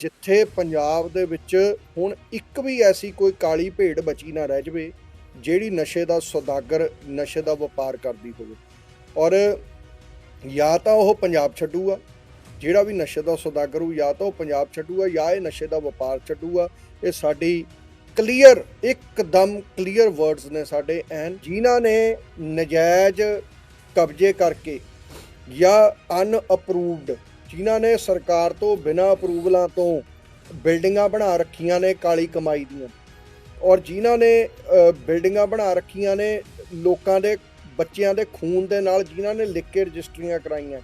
ਜਿੱਥੇ ਪੰਜਾਬ ਦੇ ਵਿੱਚ ਹੁਣ ਇੱਕ ਵੀ ਐਸੀ ਕੋਈ ਕਾਲੀ ਭੇਡ ਬਚੀ ਨਾ ਰਹਿ ਜਵੇ, ਜਿਹੜੀ ਨਸ਼ੇ ਦਾ ਸੌਦਾਗਰ, ਨਸ਼ੇ ਦਾ ਵਪਾਰ ਕਰਦੀ ਹੋਵੇ। ਔਰ ਜਾਂ ਤਾਂ ਉਹ ਪੰਜਾਬ ਛੱਡੂਗਾ, ਜਿਹੜਾ ਵੀ ਨਸ਼ੇ ਦਾ ਸੌਦਾਗਰ ਹੋ ਜਾਂ ਤਾਂ ਉਹ ਪੰਜਾਬ ਛੱਡੂਗਾ, ਜਾਂ ਇਹ ਨਸ਼ੇ ਦਾ ਵਪਾਰ ਛੱਡੂਗਾ। ਇਹ ਸਾਡੀ ਕਲੀਅਰ, ਇੱਕਦਮ ਕਲੀਅਰ ਵਰਡਸ ਨੇ ਸਾਡੇ ਐਨ, ਜਿਨ੍ਹਾਂ ਨੇ ਨਜਾਇਜ਼ ਕਬਜ਼ੇ ਕਰਕੇ ਜਾਂ ਅਨਅਪਰੂਵਡ ਜਿਨ੍ਹਾਂ ਨੇ ਸਰਕਾਰ ਤੋਂ ਬਿਨਾਂ ਅਪਰੂਵਲਾਂ ਤੋਂ ਬਿਲਡਿੰਗਾਂ ਬਣਾ ਰੱਖੀਆਂ ਨੇ ਕਾਲੀ ਕਮਾਈ ਦੀਆਂ। ਔਰ ਜਿਨ੍ਹਾਂ ਨੇ ਬਿਲਡਿੰਗਾਂ ਬਣਾ ਰੱਖੀਆਂ ਨੇ ਲੋਕਾਂ ਦੇ, ਬੱਚਿਆਂ ਦੇ ਖੂਨ ਦੇ ਨਾਲ ਜਿਨ੍ਹਾਂ ਨੇ ਲਿਖ ਕੇ ਰਜਿਸਟਰੀਆਂ ਕਰਾਈਆਂ।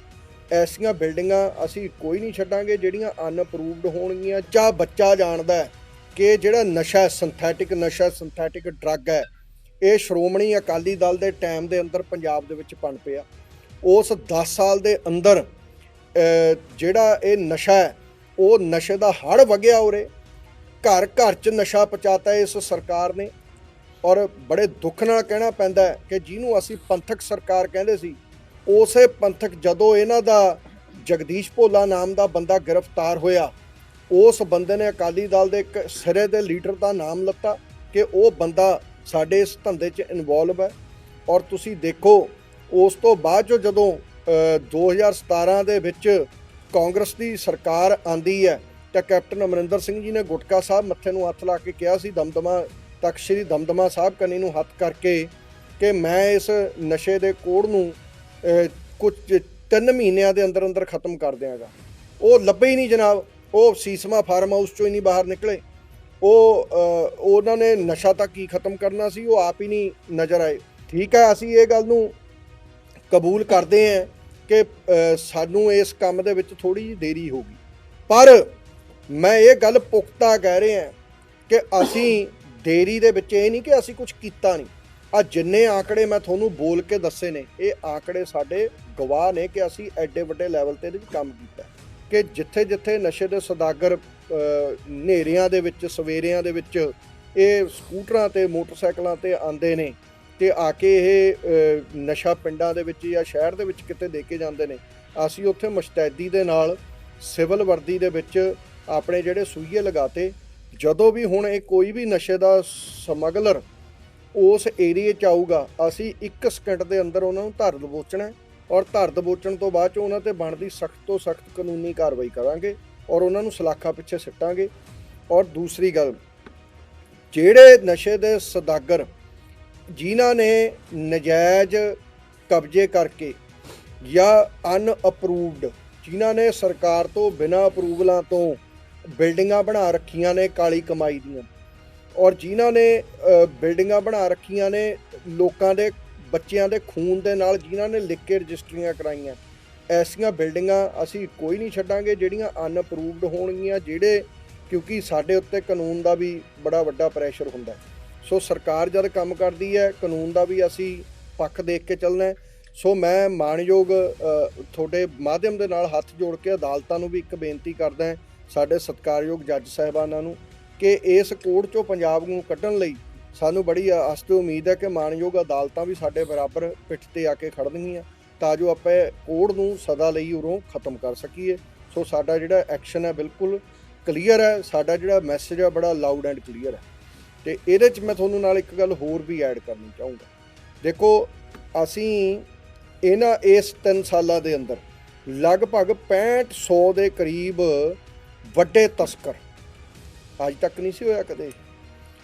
ਐਸੀਆਂ ਬਿਲਡਿੰਗਾਂ ਅਸੀਂ ਕੋਈ ਨਹੀਂ ਛੱਡਾਂਗੇ ਜਿਹੜੀਆਂ ਅਨਅਪਰੂਵਡ ਹੋਣਗੀਆਂ। ਜਾਂ ਬੱਚਾ ਜਾਣਦਾ ਕਿ ਜਿਹੜਾ ਨਸ਼ਾ ਸਿੰਥੈਟਿਕ ਨਸ਼ਾ ਸਿੰਥੈਟਿਕ ਡਰੱਗ ਹੈ, ਇਹ ਸ਼੍ਰੋਮਣੀ ਅਕਾਲੀ ਦਲ ਦੇ ਟਾਈਮ ਦੇ ਅੰਦਰ ਪੰਜਾਬ ਦੇ ਵਿੱਚ ਪਣ ਪਿਆ। ਉਸ 10 ਸਾਲ ਦੇ ਅੰਦਰ ਜਿਹੜਾ ਇਹ ਨਸ਼ਾ ਹੈ, ਉਹ ਨਸ਼ੇ ਦਾ ਹੜ ਵਗਿਆ ਉਰੇ। ਘਰ ਘਰ ਚ ਨਸ਼ਾ ਪਹੁੰਚਾਤਾ ਇਸ ਸਰਕਾਰ ਨੇ। ਔਰ ਬੜੇ ਦੁੱਖ ਨਾਲ ਕਹਿਣਾ ਪੈਂਦਾ ਕਿ ਜਿਹਨੂੰ ਅਸੀਂ ਪੰਥਕ ਸਰਕਾਰ ਕਹਿੰਦੇ ਸੀ, ਉਸੇ ਪੰਥਕ ਜਦੋਂ ਇਹਨਾਂ ਦਾ ਜਗਦੀਸ਼ ਭੋਲਾ ਨਾਮ ਦਾ ਬੰਦਾ ਗ੍ਰਿਫਤਾਰ ਹੋਇਆ, ਉਸ ਬੰਦੇ ਨੇ ਅਕਾਲੀ ਦਲ ਦੇ ਇੱਕ ਸਿਰੇ ਦੇ ਲੀਡਰ ਦਾ ਨਾਮ ਲੱਤਾ ਕਿ ਉਹ ਬੰਦਾ ਸਾਡੇ ਇਸ ਧੰਦੇ 'ਚ ਇਨਵੋਲਵ ਹੈ। ਔਰ ਤੁਸੀਂ ਦੇਖੋ, ਉਸ ਤੋਂ ਬਾਅਦ ਜੋ ਜਦੋਂ 2017 ਦੇ ਵਿੱਚ ਕਾਂਗਰਸ ਦੀ ਸਰਕਾਰ ਆਂਦੀ ਹੈ ਤਾਂ ਕੈਪਟਨ ਅਮਰਿੰਦਰ ਸਿੰਘ ਜੀ ਨੇ ਗੁਟਕਾ ਸਾਹਿਬ ਮੱਥੇ ਨੂੰ ਹੱਥ ਲਾ ਕੇ ਕਿਹਾ ਸੀ, ਦਮਦਮਾ ਤੱਕ ਸ੍ਰੀ ਦਮਦਮਾ ਸਾਹਿਬ ਕਨੀ ਨੂੰ ਹੱਥ ਕਰਕੇ ਕਿ ਮੈਂ ਇਸ ਨਸ਼ੇ ਦੇ ਕੋੜ ਨੂੰ ਕੁਝ 3 ਮਹੀਨਿਆਂ ਦੇ ਅੰਦਰ ਅੰਦਰ ਖਤਮ ਕਰ ਦਿਆਂਗਾ। ਉਹ ਲੱਭੇ ਹੀ ਨਹੀਂ ਜਨਾਬ। ਉਹ ਸੀਸਮਾ ਫਾਰਮ ਹਾਊਸ ਚੋਂ ਹੀ ਨਹੀਂ ਬਾਹਰ ਨਿਕਲੇ। ਉਹ ਉਹਨਾਂ ਨੇ ਨਸ਼ਾ ਤਾਂ ਕੀ ਖਤਮ ਕਰਨਾ ਸੀ, ਉਹ ਆਪ ਹੀ ਨਹੀਂ ਨਜ਼ਰ ਆਏ। ਠੀਕ ਹੈ, ਅਸੀਂ ਇਹ ਗੱਲ ਨੂੰ ਕਬੂਲ ਕਰਦੇ ਹਾਂ। ਕਿ ਸਾਨੂੰ ਇਸ ਕੰਮ ਦੇ ਵਿੱਚ ਥੋੜੀ ਜਿਹੀ ਦੇਰੀ ਹੋ ਗਈ। ਪਰ ਮੈਂ ਇਹ ਗੱਲ ਪੁਖਤਾ ਕਹਿ ਰਿਹਾ ਕਿ ਅਸੀਂ ਦੇਰੀ ਦੇ ਵਿੱਚ ਇਹ ਨਹੀਂ ਕਿ ਅਸੀਂ ਕੁਝ ਕੀਤਾ ਨਹੀਂ। ਆ ਜਿੰਨੇ ਆંકੜੇ ਮੈਂ ਤੁਹਾਨੂੰ ਬੋਲ ਕੇ ਦੱਸੇ ਨੇ ਇਹ ਆંકੜੇ ਸਾਡੇ ਗਵਾਹ ਨੇ ਕਿ ਅਸੀਂ ਐਡੇ ਵੱਡੇ ਲੈਵਲ ਤੇ ਇਹਦੇ ਵਿੱਚ ਕੰਮ ਕੀਤਾ। ਕਿ ਜਿੱਥੇ ਜਿੱਥੇ ਨਸ਼ੇ ਦੇ ਸੌਦਾਗਰ ਅ, ਹਨੇਰਿਆਂ ਦੇ ਵਿੱਚ ਸਵੇਰਿਆਂ ਦੇ ਵਿੱਚ ਇਹ ਸਕੂਟਰਾਂ ਤੇ ਮੋਟਰਸਾਈਕਲਾਂ ਤੇ ਆਉਂਦੇ ਨੇ ਤੇ ਆ ਕੇ ਇਹ ਨਸ਼ਾ ਪਿੰਡਾਂ ਦੇ ਵਿੱਚ ਜਾਂ ਸ਼ਹਿਰ ਦੇ ਵਿੱਚ ਕਿਤੇ ਦੇ ਕੇ ਜਾਂਦੇ ਨੇ, ਅਸੀਂ ਉੱਥੇ ਮੁਸ਼ਤੈਦੀ ਦੇ ਨਾਲ ਸਿਵਲ ਵਰਦੀ ਦੇ ਵਿੱਚ ਆਪਣੇ ਜਿਹੜੇ ਸੂਈਏ ਲਗਾਤੇ। ਜਦੋਂ ਵੀ ਹੁਣ ਇਹ ਕੋਈ ਵੀ ਨਸ਼ੇ ਦਾ ਸਮਗਲਰ ਉਸ ਏਰੀਏ ਚ ਆਊਗਾ, ਅਸੀਂ 1 ਸਕਿੰਟ ਦੇ ਅੰਦਰ ਉਹਨਾਂ ਨੂੰ ਧਰ ਦਬੋਚਣਾ ਔਰ ਧਰ ਦਬੋਚਣ ਤੋਂ ਬਾਅਦ ਚ ਉਹਨਾਂ ਤੇ ਬਣਦੀ ਸਖਤ ਤੋਂ ਸਖਤ ਕਾਨੂੰਨੀ ਕਾਰਵਾਈ ਕਰਾਂਗੇ ਔਰ ਉਹਨਾਂ ਨੂੰ ਸਲਾਖਾਂ ਪਿੱਛੇ ਸਿੱਟਾਂਗੇ। ਔਰ ਦੂਸਰੀ ਗੱਲ, ਜਿਹੜੇ ਨਸ਼ੇ ਦੇ ਸਦਾਗਰ ਜਿਨ੍ਹਾਂ ਨੇ ਨਜਾਇਜ਼ ਕਬਜ਼ੇ ਕਰਕੇ ਜਾਂ ਅਨਅਪਰੂਵਡ ਜਿਨ੍ਹਾਂ ਨੇ ਸਰਕਾਰ ਤੋਂ ਬਿਨਾਂ ਅਪਰੂਵਲਾਂ ਤੋਂ ਬਿਲਡਿੰਗਾਂ ਬਣਾ ਰੱਖੀਆਂ ਨੇ ਕਾਲੀ ਕਮਾਈ ਦੀਆਂ ਔਰ ਜਿਨ੍ਹਾਂ ਨੇ ਬਿਲਡਿੰਗਾਂ ਬਣਾ ਰੱਖੀਆਂ ਨੇ ਲੋਕਾਂ ਦੇ, ਬੱਚਿਆਂ ਦੇ ਖੂਨ ਦੇ ਨਾਲ, ਜਿਨ੍ਹਾਂ ਨੇ ਲਿਖ ਕੇ ਰਜਿਸਟਰੀਆਂ ਕਰਾਈਆਂ। ਐਸੀਆਂ ਬਿਲਡਿੰਗਾਂ ਅਸੀਂ ਕੋਈ ਨਹੀਂ ਛੱਡਾਂਗੇ ਜਿਹੜੀਆਂ ਅਨਅਪਰੂਵਡ ਹੋਣਗੀਆਂ, ਜਿਹੜੇ ਕਿਉਂਕਿ ਸਾਡੇ ਉੱਤੇ ਕਾਨੂੰਨ ਦਾ ਵੀ ਬੜਾ ਵੱਡਾ ਪ੍ਰੈਸ਼ਰ ਹੁੰਦਾ ਹੈ। ਸੋ ਸਰਕਾਰ ਜਦ ਕੰਮ ਕਰਦੀ ਹੈ, ਕਾਨੂੰਨ ਦਾ ਵੀ ਅਸੀਂ ਪੱਖ ਦੇਖ ਕੇ ਚੱਲਣਾ ਸੋ ਮੈਂ ਮਾਣਯੋਗ ਤੁਹਾਡੇ ਮਾਧਿਅਮ ਦੇ ਨਾਲ ਹੱਥ ਜੋੜ ਕੇ ਅਦਾਲਤਾਂ ਨੂੰ ਵੀ ਇੱਕ ਬੇਨਤੀ ਕਰਦਾ ਸਾਡੇ ਸਤਿਕਾਰਯੋਗ ਜੱਜ ਸਾਹਿਬਾਨਾਂ ਨੂੰ, ਕਿ ਇਸ ਕੋਡ ਚੋਂ ਪੰਜਾਬ ਨੂੰ ਕੱਢਣ ਲਈ ਸਾਨੂੰ ਬੜੀ ਆਸ ਉਮੀਦ ਹੈ ਕਿ ਮਾਣਯੋਗ ਅਦਾਲਤਾਂ ਵੀ ਸਾਡੇ ਬਰਾਬਰ ਪਿੱਠ ਤੇ ਆ ਕੇ ਖੜਨਗੀਆਂ, ਤਾਂ ਜੋ ਆਪਾਂ ਕੋਡ ਨੂੰ ਸਦਾ ਲਈ ਉਰੋਂ ਖਤਮ ਕਰ ਸਕੀਏ। ਸੋ ਸਾਡਾ ਜਿਹੜਾ ਐਕਸ਼ਨ ਹੈ ਬਿਲਕੁਲ ਕਲੀਅਰ ਹੈ, ਸਾਡਾ ਜਿਹੜਾ ਮੈਸੇਜ ਹੈ, ਬੜਾ ਲਾਊਡ ਐਂਡ ਕਲੀਅਰ ਹੈ। ਤੇ ਇਹਦੇ 'ਚ ਮੈਂ ਤੁਹਾਨੂੰ ਨਾਲ ਇੱਕ ਗੱਲ ਹੋਰ ਵੀ ਐਡ ਕਰਨੀ ਚਾਹੂੰਗਾ। ਦੇਖੋ, ਅਸੀਂ ਇਹਨਾਂ ਇਸ 3 ਸਾਲਾਂ ਦੇ ਅੰਦਰ ਲਗਭਗ 6500 ਦੇ ਕਰੀਬ ਵੱਡੇ ਤਸਕਰ, ਅੱਜ ਤੱਕ ਨਹੀਂ ਸੀ ਹੋਇਆ ਕਦੇ।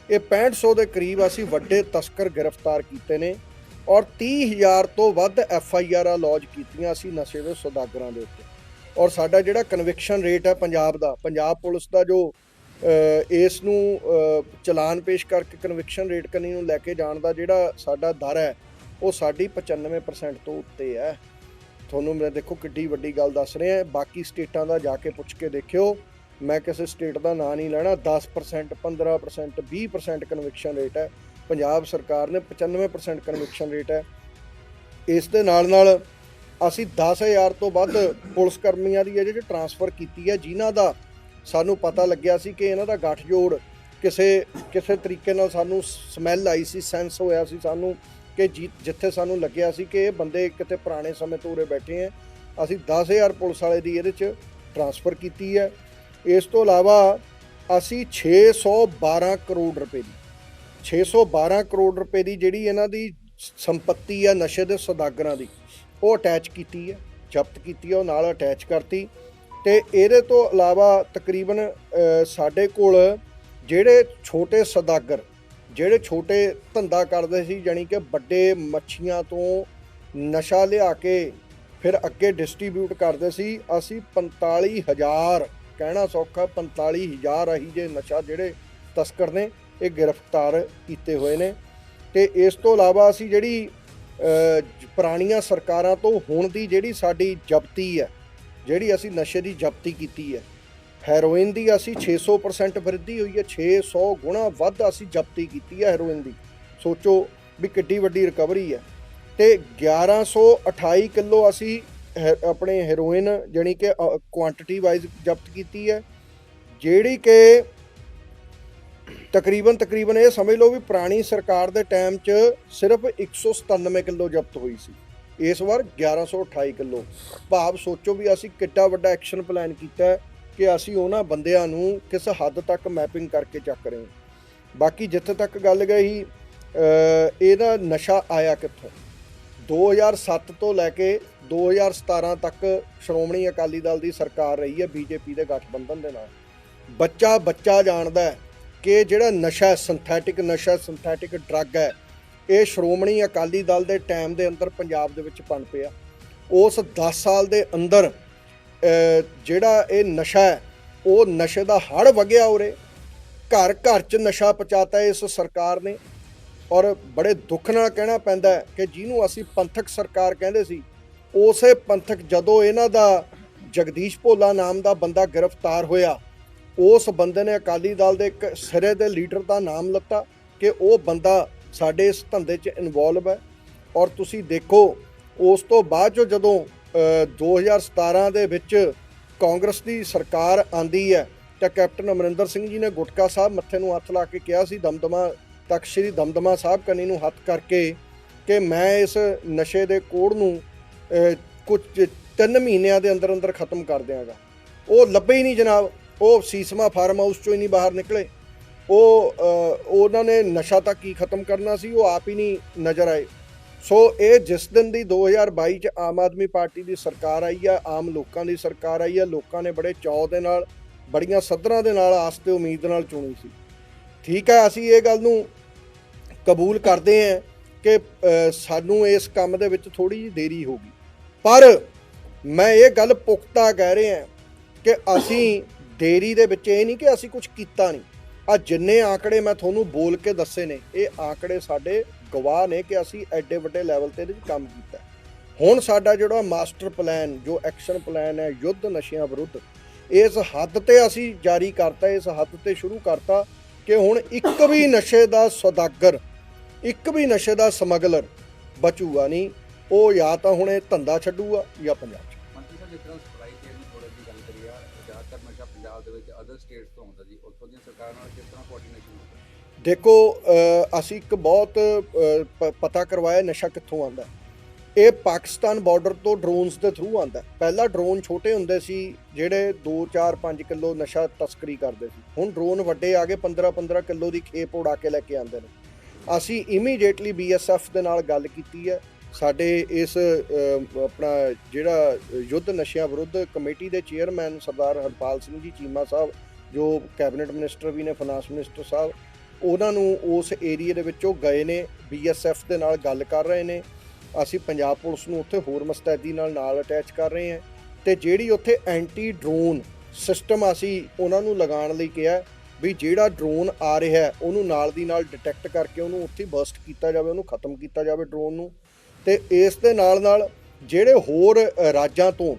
ਇਹ 6500 ਦੇ ਕਰੀਬ ਅਸੀਂ ਵੱਡੇ ਤਸਕਰ ਗ੍ਰਿਫਤਾਰ ਕੀਤੇ ਨੇ ਔਰ 30000 ਤੋਂ ਵੱਧ ਐਫ ਆਈ ਆਰ ਲੌਜ ਕੀਤੀਆਂ ਅਸੀਂ ਨਸ਼ੇ ਦੇ ਸੌਦਾਗਰਾਂ ਦੇ ਉੱਤੇ। ਔਰ ਸਾਡਾ ਜਿਹੜਾ ਕਨਵਿਕਸ਼ਨ ਰੇਟ ਹੈ ਪੰਜਾਬ ਦਾ, ਪੰਜਾਬ ਪੁਲਿਸ ਦਾ ਜੋ ਇਸ ਨੂੰ ਚਲਾਨ ਪੇਸ਼ ਕਰਕੇ ਕਨਵਿਕਸ਼ਨ ਰੇਟ ਕਨੀ ਨੂੰ ਲੈ ਕੇ ਜਾਣ ਦਾ ਜਿਹੜਾ ਸਾਡਾ ਦਰ ਹੈ, ਉਹ ਸਾਡੀ 95% ਤੋਂ ਉੱਤੇ ਹੈ। ਤੁਹਾਨੂੰ ਮੈਂ ਦੇਖੋ ਕਿੱਡੀ ਵੱਡੀ ਗੱਲ ਦੱਸ ਰਿਹਾ ਹਾਂ। ਬਾਕੀ ਸਟੇਟਾਂ ਦਾ ਜਾ ਕੇ ਪੁੱਛ ਕੇ ਦੇਖਿਓ। ਮੈਂ ਕਿਸੇ ਸਟੇਟ ਦਾ ਨਾਂ ਨਹੀਂ ਲੈਣਾ। 10% 15% 20% ਕਨਵਿਕਸ਼ਨ ਰੇਟ ਹੈ। ਪੰਜਾਬ ਸਰਕਾਰ ਨੇ 95% ਕਨਵਿਕਸ਼ਨ ਰੇਟ ਹੈ। ਇਸ ਦੇ ਨਾਲ ਨਾਲ ਅਸੀਂ 10000 ਤੋਂ ਵੱਧ ਪੁਲਿਸ ਕਰਮੀਆਂ ਦੀ ਹੈ ਜਿਹੜੀ ਟਰਾਂਸਫਰ ਕੀਤੀ ਹੈ, ਜਿਨ੍ਹਾਂ ਦਾ ਸਾਨੂੰ ਪਤਾ ਲੱਗਿਆ ਸੀ ਕਿ ਇਹਨਾਂ ਦਾ ਗੱਠਜੋੜ ਕਿਸੇ ਕਿਸੇ ਤਰੀਕੇ ਨਾਲ ਸਾਨੂੰ ਸਮੈਲ ਆਈ ਸੀ, ਸੈਂਸ ਹੋਇਆ ਸੀ ਸਾਨੂੰ ਕਿ ਜਿ- ਜਿੱਥੇ ਸਾਨੂੰ ਲੱਗਿਆ ਸੀ ਕਿ ਇਹ ਬੰਦੇ ਕਿਤੇ ਪੁਰਾਣੇ ਸਮੇਂ ਤੋਂ ਉਰੇ ਬੈਠੇ ਆ ਅਸੀਂ 10000 ਪੁਲਿਸ ਵਾਲੇ ਦੀ ਇਹਦੇ ਚ ਟਰਾਂਸਫਰ ਕੀਤੀ ਹੈ। ਇਸ ਤੋਂ ਇਲਾਵਾ ਅਸੀਂ 612 ਕਰੋੜ ਰੁਪਏ ਦੀ 612 ਕਰੋੜ ਰੁਪਏ ਦੀ ਜਿਹੜੀ ਇਹਨਾਂ ਦੀ ਸੰਪਤੀ ਆ, ਨਸ਼ੇ ਦੇ ਸੌਦਾਗਰਾਂ ਦੀ, ਉਹ ਅਟੈਚ ਕੀਤੀ ਹੈ, ਜ਼ਬਤ ਕੀਤੀ ਹੈ, ਉਹ ਨਾਲ ਅਟੈਚ ਕਰਤੀ। ਤੇ ਇਹਦੇ ਤੋਂ ਇਲਾਵਾ ਤਕਰੀਬਨ ਸਾਡੇ ਕੋਲ ਜਿਹੜੇ ਛੋਟੇ ਸੌਦਾਗਰ, ਜਿਹੜੇ ਛੋਟੇ ਧੰਦਾ ਕਰਦੇ ਸੀ ਜਾਨੀ ਕਿ ਵੱਡੇ ਮੱਛੀਆਂ ਤੋਂ ਨਸ਼ਾ ਲਿਆ ਕੇ ਫਿਰ ਅੱਗੇ ਡਿਸਟ੍ਰੀਬਿਊਟ ਕਰਦੇ ਸੀ, ਅਸੀਂ 45000 ਕਹਿਣਾ ਸੌਖਾ 45000 ਅਹੀ ਜੇ ਨਸ਼ਾ ਜਿਹੜੇ ਤਸਕਰ ਨੇ, ਇਹ ਗ੍ਰਿਫਤਾਰ ਕੀਤੇ ਹੋਏ ਨੇ। ਤੇ ਇਸ ਤੋਂ ਇਲਾਵਾ ਅਸੀਂ ਜਿਹੜੀ ਪੁਰਾਣੀਆਂ ਸਰਕਾਰਾਂ ਤੋਂ ਹੁਣ ਦੀ ਜਿਹੜੀ ਸਾਡੀ ਜ਼ਬਤੀ ਹੈ ਜਿਹੜੀ ਅਸੀਂ ਨਸ਼ੇ ਦੀ ਜ਼ਬਤੀ ਕੀਤੀ ਹੈ। ਹੈਰੋਇਨ ਦੀ ਅਸੀਂ 600% ਵਰਧੀ ਹੋਈ ਹੈ 600 ਗੁਣਾ ਵੱਧ ਅਸੀਂ ਜ਼ਬਤੀ ਕੀਤੀ ਹੈ ਹੈਰੋਇਨ ਦੀ। ਸੋਚੋ ਵੀ ਕਿੱਡੀ ਵੱਡੀ ਰਿਕਵਰੀ ਹੈ। ਤੇ 1128 ਕਿਲੋ ਅਸੀਂ ਹੈ- ਆਪਣੇ ਹੈਰੋਇਨ ਜਾਨੀ ਕਿ ਕੁਆਂਟੀਟੀ ਵਾਈਜ਼ ਜ਼ਬਤ ਕੀਤੀ ਹੈ। ਜਿਹੜੀ ਕਿ ਤਕਰੀਬਨ ਤਕਰੀਬਨ ਇਹ ਸਮਝ ਲਓ ਵੀ ਪੁਰਾਣੀ ਸਰਕਾਰ ਦੇ ਟਾਈਮ 'ਚ ਸਿਰਫ 197 ਕਿਲੋ ਜ਼ਬਤ ਹੋਈ ਸੀ। ਇਸ ਵਾਰ 1128 ਕਿਲੋ। ਭਾਵ ਸੋਚੋ ਵੀ ਅਸੀਂ ਕਿੱਡਾ ਵੱਡਾ ਐਕਸ਼ਨ ਪਲਾਨ ਕੀਤਾ ਕਿ ਅਸੀਂ ਉਹਨਾਂ ਬੰਦਿਆਂ ਨੂੰ ਕਿਸ ਹੱਦ ਤੱਕ ਮੈਪਿੰਗ ਕਰਕੇ ਚੱਕ ਰਹੇ ਹਾਂ। ਬਾਕੀ ਜਿੱਥੇ ਤੱਕ ਗੱਲ ਗਈ ਇਹਦਾ ਨਸ਼ਾ ਆਇਆ ਕਿੱਥੋਂ? 2007 ਤੋਂ ਲੈ ਕੇ 2017 ਤੱਕ ਸ਼੍ਰੋਮਣੀ ਅਕਾਲੀ ਦਲ ਦੀ ਸਰਕਾਰ ਰਹੀ ਹੈ ਬੀਜੇਪੀ ਦੇ ਗਠਬੰਧਨ ਦੇ ਨਾਲ। ਬੱਚਾ ਬੱਚਾ ਜਾਣਦਾ ਹੈ ਕਿ ਜਿਹੜਾ ਨਸ਼ਾ ਸਿੰਥੈਟਿਕ ਨਸ਼ਾ ਸਿੰਥੈਟਿਕ ਡਰੱਗ ਹੈ ਇਹ ਸ਼੍ਰੋਮਣੀ ਅਕਾਲੀ ਦਲ ਦੇ ਟਾਈਮ ਦੇ ਅੰਦਰ ਪੰਜਾਬ ਦੇ ਵਿੱਚ ਪਣ ਪਿਆ। ਉਸ 10 ਸਾਲ ਦੇ ਅੰਦਰ ਜਿਹੜਾ ਇਹ ਨਸ਼ਾ ਹੈ, ਉਹ ਨਸ਼ੇ ਦਾ ਹੜ ਵਗਿਆ ਉਰੇ। ਘਰ ਘਰ ਚ ਨਸ਼ਾ ਪਹੁੰਚਾਤਾ ਇਸ ਸਰਕਾਰ ਨੇ ਔਰ ਬੜੇ ਦੁੱਖ ਨਾਲ ਕਹਿਣਾ ਪੈਂਦਾ ਕਿ ਜਿਹਨੂੰ ਅਸੀਂ ਪੰਥਕ ਸਰਕਾਰ ਕਹਿੰਦੇ ਸੀ, ਉਸੇ ਪੰਥਕ ਜਦੋਂ ਇਹਨਾਂ ਦਾ ਜਗਦੀਸ਼ ਭੋਲਾ ਨਾਮ ਦਾ ਬੰਦਾ ਗ੍ਰਿਫਤਾਰ ਹੋਇਆ, ਉਸ ਬੰਦੇ ਨੇ ਅਕਾਲੀ ਦਲ ਦੇ ਇੱਕ ਸਿਰੇ ਦੇ ਲੀਡਰ ਦਾ ਨਾਮ ਲੱਤਾ ਕਿ ਉਹ ਬੰਦਾ ਸਾਡੇ ਇਸ ਧੰਦੇ 'ਚ ਇਨਵੋਲਵ ਹੈ ਔਰ ਤੁਸੀਂ ਦੇਖੋ ਉਸ ਤੋਂ ਬਾਅਦ ਜੋ ਜਦੋਂ ਅ, 2017 ਦੇ ਵਿੱਚ ਕਾਂਗਰਸ ਦੀ ਸਰਕਾਰ ਆਂਦੀ ਹੈ ਤਾਂ ਕੈਪਟਨ ਅਮਰਿੰਦਰ ਸਿੰਘ ਜੀ ਨੇ ਗੁਟਕਾ ਸਾਹਿਬ ਮੱਥੇ ਨੂੰ ਹੱਥ ਲਾ ਕੇ ਕਿਹਾ ਸੀ ਦਮਦਮਾ ਤਖਤ ਸ੍ਰੀ ਦਮਦਮਾ ਸਾਹਿਬ ਕੰਨੀ ਨੂੰ ਹੱਥ ਕਰਕੇ ਕਿ ਮੈਂ ਇਸ ਨਸ਼ੇ ਦੇ ਕੋੜ ਨੂੰ ਅ, ਕੁਝ ਤਿੰਨ ਮਹੀਨਿਆਂ ਦੇ ਅੰਦਰ ਅੰਦਰ ਖਤਮ ਕਰ ਦਿਆਂਗਾ। ਉਹ ਲੱਭੇ ਹੀ ਨਹੀਂ ਜਨਾਬ ਉਹ ਸੀਸਮਾ ਫਾਰਮ ਹਾਊਸ ਚੋਂ ਹੀ ਨਹੀਂ ਬਾਹਰ ਨਿਕਲੇ। ਉਹ ਉਹਨਾਂ ਨੇ ਨਸ਼ਾ ਤਾਂ ਕੀ ਖਤਮ ਕਰਨਾ ਸੀ, ਉਹ ਆਪ ਹੀ ਨਹੀਂ ਨਜ਼ਰ ਆਏ। ਸੋ ਇਹ ਜਿਸ ਦਿਨ ਦੀ 2022 ਚ ਆਮ ਆਦਮੀ ਪਾਰਟੀ ਦੀ ਸਰਕਾਰ ਆਈ ਆ, ਆਮ ਲੋਕਾਂ ਦੀ ਸਰਕਾਰ ਆਈ ਆ, ਲੋਕਾਂ ਨੇ ਬੜੇ ਚਾਅ ਦੇ ਨਾਲ, ਬੜੀਆਂ ਸੱਧਰਾਂ ਦੇ ਨਾਲ ਆਸ ਤੇ ਉਮੀਦ ਨਾਲ ਚੁਣੀ ਸੀ। ਠੀਕ ਹੈ ਅਸੀਂ ਇਹ ਗੱਲ ਨੂੰ ਕਬੂਲ ਕਰਦੇ ਹਾਂ ਕਿ ਸਾਨੂੰ ਇਸ ਕੰਮ ਦੇ ਵਿੱਚ ਥੋੜੀ ਜਿਹੀ ਦੇਰੀ ਹੋ ਗਈ। ਪਰ ਮੈਂ ਇਹ ਗੱਲ ਪੁਖਤਾ ਕਹਿ ਰਿਹਾ ਕਿ ਅਸੀਂ ਦੇਰੀ ਦੇ ਵਿੱਚ ਇਹ ਨਹੀਂ ਕਿ ਅਸੀਂ ਕੁਝ ਕੀਤਾ ਨਹੀਂ। ਆ ਜਿੰਨੇ ਆંકੜੇ ਮੈਂ ਤੁਹਾਨੂੰ ਬੋਲ ਕੇ ਦੱਸੇ ਨੇ, ਇਹ ਆંકੜੇ ਸਾਡੇ ਗਵਾਹ ਨੇ ਕਿ ਅਸੀਂ ਐਡੇ ਵੱਡੇ ਲੈਵਲ ਤੇ ਇਹਦੇ ਕੰਮ ਕੀਤਾ। ਹੁਣ ਸਾਡਾ ਜਿਹੜਾ ਮਾਸਟਰ ਪਲਾਨ ਜੋ ਐਕਸ਼ਨ ਪਲਾਨ ਹੈ, ਯੁੱਧ ਨਸ਼ਿਆਂ ਵਿਰੁੱਧ, ਇਸ ਹੱਦ ਤੇ ਅਸੀਂ ਜਾਰੀ ਕਰਤਾ, ਇਸ ਹੱਦ ਤੇ ਸ਼ੁਰੂ ਕਰਤਾ ਕਿ ਹੁਣ ਇੱਕ ਵੀ ਨਸ਼ੇ ਦਾ ਸੌਦਾਗਰ, ਇੱਕ ਵੀ ਨਸ਼ੇ ਦਾ ਸਮਗਲਰ ਬਚੂਗਾ ਨਹੀਂ, ਉਹ ਜਾਂ ਤਾਂ ਹੁਣ ਇਹ ਧੰਦਾ ਛੱਡੂਗਾ ਜਾਂ ਪੰਜਾਬ 'ਚ। ਮੰਤਰੀ ਸਾਹਿਬ, ਜਿਸ ਤਰ੍ਹਾਂ ਸਪਲਾਈ ਚੇਨ ਦੀ ਥੋੜੀ ਜਿਹੀ ਗੱਲ ਕਰੀਏ ਜ਼ਿਆਦਾਤਰ ਨਸ਼ਾ ਪੰਜਾਬ ਦੇ ਵਿੱਚ ਅਦਰ ਸਟੇਟਸ ਤੋਂ ਆਉਂਦਾ ਜੀ ਉੱਥੋਂ ਦੀਆਂ ਸਰਕਾਰਾਂ ਨਾਲ ਕਿਸ ਤਰ੍ਹਾਂ ਕੋਆਰਡੀਨੇਸ਼ਨ ਹੁੰਦਾ ਦੇਖੋ ਅਸੀਂ ਇੱਕ ਬਹੁਤ ਪ- ਪਤਾ ਕਰਵਾਇਆ ਨਸ਼ਾ ਕਿੱਥੋਂ ਆਂਦਾ ਇਹ ਪਾਕਿਸਤਾਨ ਬਾਰਡਰ ਤੋਂ ਡਰੋਨਸ ਦੇ ਥਰੂ ਆਂਦਾ ਪਹਿਲਾਂ ਡਰੋਨ ਛੋਟੇ ਹੁੰਦੇ ਸੀ, ਜਿਹੜੇ 2 4 5 ਕਿਲੋ ਨਸ਼ਾ ਤਸਕਰੀ ਕਰਦੇ ਸੀ। ਹੁਣ ਡਰੋਨ ਵੱਡੇ ਆ ਗਏ 15 15 ਕਿਲੋ ਦੀ ਖੇਪ ਉਡਾ ਕੇ ਲੈ ਕੇ ਆਉਂਦੇ ਨੇ। ਅਸੀਂ ਇਮੀਡੀਏਟਲੀ ਬੀਐਸਐਫ ਦੇ ਨਾਲ ਗੱਲ ਕੀਤੀ ਹੈ। ਸਾਡੇ ਇਸ ਆਪਣਾ ਜਿਹੜਾ ਯੁੱਧ ਨਸ਼ਿਆਂ ਵਿਰੁੱਧ ਕਮੇਟੀ ਦੇ ਚੇਅਰਮੈਨ ਸਰਦਾਰ ਹਰਪਾਲ ਸਿੰਘ ਜੀ, ਚੀਮਾ ਸਾਹਿਬ ਜੋ ਕੈਬਨਿਟ ਮਿਨਿਸਟਰ ਵੀ ਨੇ ਫਾਈਨਾਂਸ ਮਿਨਿਸਟਰ ਸਾਹਿਬ, ਉਹਨਾਂ ਨੂੰ ਉਸ ਏਰੀਆ ਦੇ ਵਿੱਚੋਂ ਗਏ ਨੇ ਬੀਐਸਐਫ ਦੇ ਨਾਲ ਗੱਲ ਕਰ ਰਹੇ ਨੇ। ਅਸੀਂ ਪੰਜਾਬ ਪੁਲਿਸ ਨੂੰ ਉੱਥੇ ਹੋਰ ਮਸਤੈਦੀ ਨਾਲ ਨਾਲ ਅਟੈਚ ਕਰ ਰਹੇ ਹਾਂ ਤੇ ਜਿਹੜੀ ਉੱਥੇ ਐਂਟੀ ਡਰੋਨ ਸਿਸਟਮ ਅਸੀਂ ਉਹਨਾਂ ਨੂੰ ਲਗਾਉਣ ਲਈ ਕਿਹਾ ਵੀ ਜਿਹੜਾ ਡਰੋਨ ਆ ਰਿਹਾ ਉਹਨੂੰ ਨਾਲ ਦੀ ਨਾਲ ਡਿਟੈਕਟ ਕਰਕੇ ਉਹਨੂੰ ਉੱਥੇ ਬਰਸਟ ਕੀਤਾ ਜਾਵੇ, ਉਹਨੂੰ ਖਤਮ ਕੀਤਾ ਜਾਵੇ ਡਰੋਨ ਨੂੰ। ਤੇ ਇਸ ਦੇ ਨਾਲ ਨਾਲ ਜਿਹੜੇ ਹੋਰ ਰਾਜਾਂ ਤੋਂ,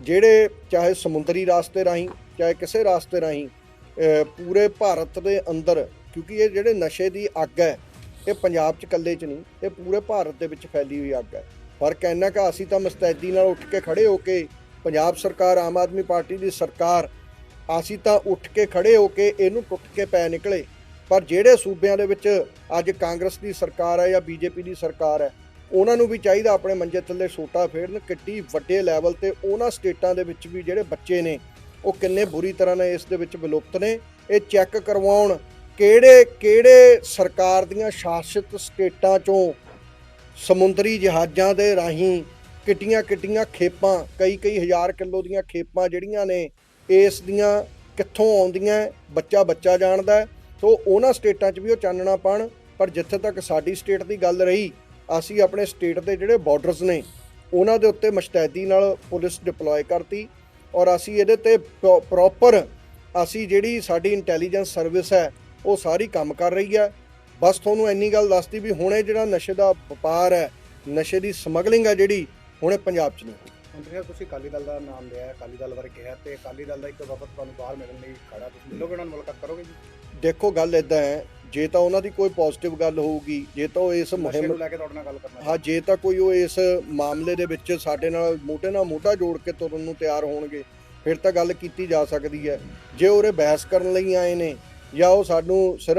ਜਿਹੜੇ ਚਾਹੇ ਸਮੁੰਦਰੀ ਰਾਸਤੇ ਰਾਹੀਂ ਚਾਹੇ ਕਿਸੇ ਰਾਸਤੇ ਰਾਹੀਂ ਪੂਰੇ ਭਾਰਤ ਦੇ ਅੰਦਰ, ਕਿਉਂਕਿ ਇਹ ਜਿਹੜੇ ਨਸ਼ੇ ਦੀ ਅੱਗ ਹੈ, ਇਹ ਪੰਜਾਬ 'ਚ ਇਕੱਲੇ 'ਚ ਨਹੀਂ, ਇਹ ਪੂਰੇ ਭਾਰਤ ਦੇ ਵਿੱਚ ਫੈਲੀ ਹੋਈ ਅੱਗ ਹੈ। ਫ਼ਰਕ ਇੰਨਾ ਕਿ ਅਸੀਂ ਤਾਂ ਮਸਤੈਦੀ ਨਾਲ ਉੱਠ ਕੇ ਖੜੇ ਹੋ ਕੇ, ਪੰਜਾਬ ਸਰਕਾਰ, ਆਮ ਆਦਮੀ ਪਾਰਟੀ ਦੀ ਸਰਕਾਰ, ਅਸੀਂ ਤਾਂ ਉੱਠ ਕੇ ਖੜੇ ਹੋ ਕੇ ਇਹਨੂੰ ਟੁੱਟ ਕੇ ਪੈ ਨਿਕਲੇ। ਪਰ ਜਿਹੜੇ ਸੂਬਿਆਂ ਦੇ ਵਿੱਚ ਅੱਜ ਕਾਂਗਰਸ ਦੀ ਸਰਕਾਰ ਹੈ ਜਾਂ ਬੀਜੇਪੀ ਦੀ ਸਰਕਾਰ ਹੈ, ਉਹਨਾਂ ਨੂੰ ਵੀ ਚਾਹੀਦਾ ਆਪਣੇ ਮੰਜੇ ਥੱਲੇ ਸੋਟਾ ਫੇਰਨ, ਕਿੱਡੀ ਵੱਡੇ ਲੈਵਲ ਤੇ ਉਹਨਾਂ ਸਟੇਟਾਂ ਦੇ ਵਿੱਚ ਵੀ ਜਿਹੜੇ ਬੱਚੇ ਨੇ ਉਹ ਕਿੰਨੇ ਬੁਰੀ ਤਰ੍ਹਾਂ ਨਾਲ ਇਸ ਦੇ ਵਿੱਚ ਵਿਲੁਪਤ ਨੇ। ਇਹ ਚੈੱਕ ਕਰਵਾਉਣ ਕਿਹੜੇ ਕਿਹੜੇ ਸਰਕਾਰ ਦੀਆਂ ਸ਼ਾਸਿਤ ਸਟੇਟਾਂ ਚੋਂ ਸਮੁੰਦਰੀ ਜਹਾਜ਼ਾਂ ਦੇ ਰਾਹੀਂ ਕਿੱਟੀਆਂ ਕਿੱਟੀਆਂ ਖੇਪਾਂ, ਕਈ ਕਈ ਹਜ਼ਾਰ ਕਿਲੋ ਦੀਆਂ ਖੇਪਾਂ ਜਿਹੜੀਆਂ ਨੇ, ਇਸ ਦੀਆਂ ਕਿੱਥੋਂ ਆਉਂਦੀਆਂ, ਬੱਚਾ ਬੱਚਾ ਜਾਣਦਾ ਸੋ ਉਹਨਾਂ ਸਟੇਟਾਂ 'ਚ ਵੀ ਉਹ ਚਾਨਣਾ ਪਾਣ, ਪਰ ਜਿੱਥੇ ਤੱਕ ਸਾਡੀ ਸਟੇਟ ਦੀ ਗੱਲ ਰਹੀ, ਅਸੀਂ ਆਪਣੇ ਸਟੇਟ ਦੇ ਜਿਹੜੇ ਬਾਰਡਰਸ ਨੇ, ਉਹਨਾਂ ਦੇ ਉੱਤੇ ਮੁਸ਼ਤੈਦੀ ਨਾਲ ਪੁਲਿਸ ਡਿਪਲੋਏ ਕਰਤੀ। ਔਰ ਅਸੀਂ ਇਹਦੇ ਤੇ ਪ੍ਰੋਪਰ ਅਸੀਂ ਜਿਹੜੀ ਸਾਡੀ ਇੰਟੈਲੀਜੈਂਸ ਸਰਵਿਸ ਹੈ ਉਹ ਸਾਰੀ ਕੰਮ ਕਰ ਰਹੀ ਹੈ। ਬਸ ਤੁਹਾਨੂੰ ਇੰਨੀ ਗੱਲ ਦੱਸਦੀ ਵੀ ਹੁਣੇ ਜਿਹੜਾ ਨਸ਼ੇ ਦਾ ਵਪਾਰ ਹੈ ਨਸ਼ੇ ਦੀ ਸਮਗਲਿੰਗ ਹੈ ਜਿਹੜੀ ਹੁਣੇ ਪੰਜਾਬ 'ਚ ਨਹੀਂ ਮੰਤਰੀ ਤੁਸੀਂ ਅਕਾਲੀ ਦਲ ਦਾ ਨਾਮ ਲਿਆ ਹੈ, ਅਕਾਲੀ ਦਲ ਬਾਰੇ ਕਿਹਾ ਤੇ ਅਕਾਲੀ ਦਲ ਦਾ ਇੱਕ ਵਫਦ ਤੁਹਾਨੂੰ ਬਾਹਰ ਮਿਲਣ ਲਈ ਖੜਾ ਤੁਸੀਂ ਮਿਲੋਗੇ ਉਹਨਾਂ ਨਾਲ ਮੁਲਾਕਾਤ ਕਰੋਗੇ ਜੀ? ਦੇਖੋ ਗੱਲ ਇਦਾਂ ਹੈ ਜੇ ਤਾਂ ਉਹਨਾਂ ਦੀ ਕੋਈ ਪੋਜ਼ਿਟਿਵ ਗੱਲ ਹੋਊਗੀ ਜੇ ਤਾਂ ਉਹ ਇਸ ਮੁਹਿੰਮ ਨੂੰ ਲੈ ਕੇ ਤੁਹਾਡੇ ਨਾਲ ਗੱਲ ਕਰਨਾ ਹਾਂ ਜੇ ਤਾਂ ਕੋਈ ਉਹ ਇਸ ਮਾਮਲੇ ਦੇ ਵਿੱਚ ਸਾਡੇ ਨਾਲ ਮੋਢੇ ਨਾਲ ਮੋਢਾ ਜੋੜ ਕੇ ਤੁਰਨ ਨੂੰ ਤਿਆਰ ਹੋਣਗੇ ਫਿਰ ਤਾਂ ਗੱਲ ਕੀਤੀ ਜਾ ਸਕਦੀ ਹੈ। ਜੇ ਉਹਰੇ ਬਹਿਸ ਕਰਨ ਲਈ ਆਏ ਨੇ ਜਾਂ ਉਹ ਸਾਨੂੰ